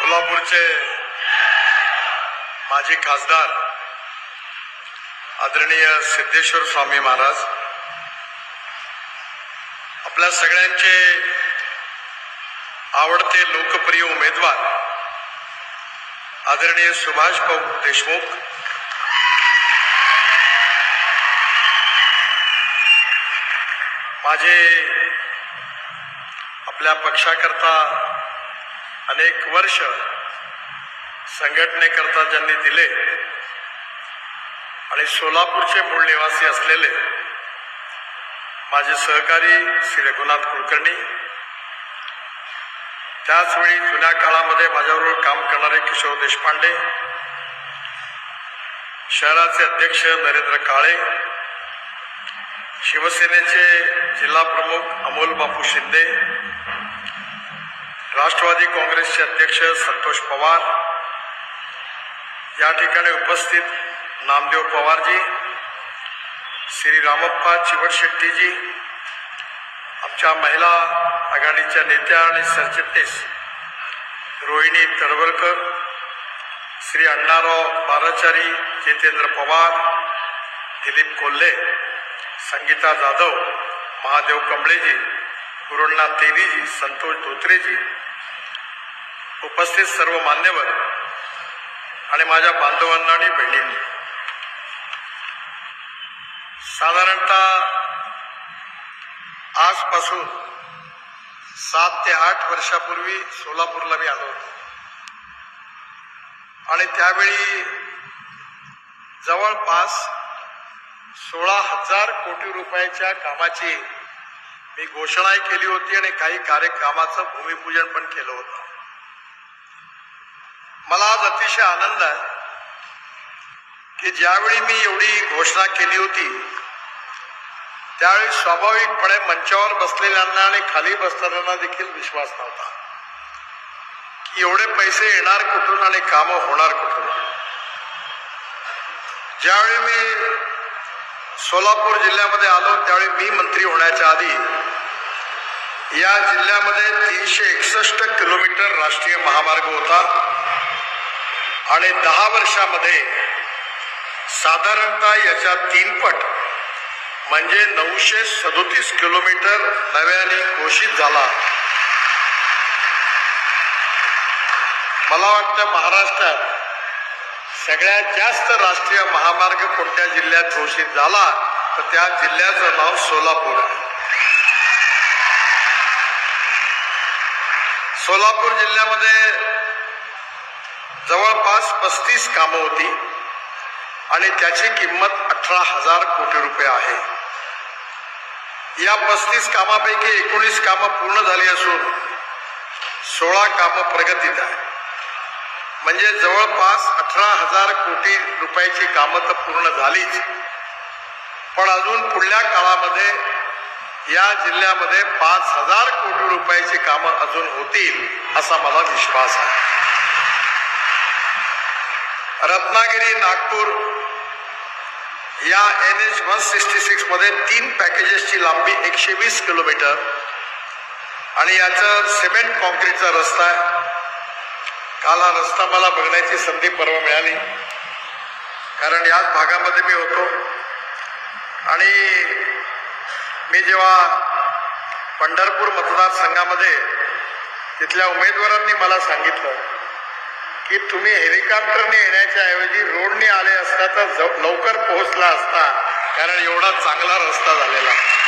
सोलापूरचे माजी खासदार आदरणीय सिद्धेश्वर स्वामी महाराज आपल्या सगळ्यांचे आवडते लोकप्रिय उमेदवार आदरणीय सुभाष भाऊ देशमुख माझे आपल्या पक्षाकरता अनेक वर्ष संघटनेकरता ज्यांनी दिले आणि सोलापूरचे मूळ निवासी असलेले माझे सहकारी श्री रघुनाथ कुलकर्णी त्याचवेळी जुन्या काळामध्ये माझ्याबरोबर काम करणारे किशोर देशपांडे शहराचे अध्यक्ष नरेंद्र काळे शिवसेनेचे जिल्हा प्रमुख अमोल बापू शिंदे राष्ट्रवादी काँग्रेसचे अध्यक्ष संतोष पवार या ठिकाणी उपस्थित नामदेव पवारजी श्री रामप्पा चिवट शेट्टीजी आमच्या महिला आघाडीच्या नेत्या आणि सरचिटणीस रोहिणी तडवलकर श्री अण्णाराव बाराचारी जितेंद्र पवार दिलीप कोल्हे संगीता जाधव महादेव कमळेजी गुरुनाथ तेलीजी संतोष धोत्रेजी उपस्थित सर्व मान्यवर आणि माझ्या बांधवांना आणि बहिणींनी. साधारणतः आजपासून सात ते आठ वर्षापूर्वी सोलापूरला मी आलो होतो. आणि त्यावेळी जवळपास सोळा हजार कोटी रुपयाच्या कामाची मी घोषणाही केली होती आणि काही कार्यक्रमाचं भूमिपूजन पण केलं होतं. मला आज अतिशय आनंद आहे की ज्यावेळी मी एवढी घोषणा केली होती त्यावेळी स्वाभाविकपणे मंचावर बसलेल्यांना आणि खाली बसलेल्यांना देखील विश्वास नव्हता की एवढे पैसे येणार कुठून आणि कामं होणार कुठून. ज्यावेळी मी सोलापूर जिल्ह्यामध्ये आलो त्यावेळी मी मंत्री होण्याच्या आधी या जिल्ह्यामध्ये तीनशे एकसष्ट किलोमीटर राष्ट्रीय महामार्ग होता. आणि दहा वर्षामध्ये साधारणतः याच्या तीनपट म्हणजे नऊशे सदोतीस किलोमीटर नव्याने घोषित झाला. मला वाटतं महाराष्ट्रात सगळ्यात जास्त राष्ट्रीय महामार्ग कोणत्या जिल्ह्यात घोषित झाला तर त्या जिल्ह्याचं नाव सोलापूर आहे. सोलापूर जिल्ह्यामध्ये जवळपास पस्तीस कामं होती आणि त्याची किंमत अठरा हजार कोटी रुपये आहे. या पस्तीस कामापैकी एकोणीस कामं पूर्ण झाली असून सोळा कामं प्रगतीत आहे म्हणजे जवळपास अठरा हजार कोटी रुपयाची कामं तर पूर्ण झालीच. पण अजून पुढल्या काळामध्ये या जिल्ह्यामध्ये पाच हजार कोटी रुपयाची कामं अजून होतील असा मला विश्वास आहे. रत्नागिरी नागपूर या एन एच वन सिक्स्टी सिक्समध्ये तीन पॅकेजेसची लांबी एकशे वीस किलोमीटर आणि याचं सिमेंट कॉन्क्रीटचा रस्ता आहे. काल हा रस्ता मला बघण्याची संधी परवा मिळाली. कारण याच भागामध्ये मी होतो. आणि मी जेव्हा पंढरपूर मतदारसंघामध्ये तिथल्या उमेदवारांनी मला सांगितलं की तुम्ही हेलिकॉप्टरने येण्याच्या ऐवजी रोडने आले असता तर लवकर पोहोचला असता. कारण एवढा चांगला रस्ता झालेला.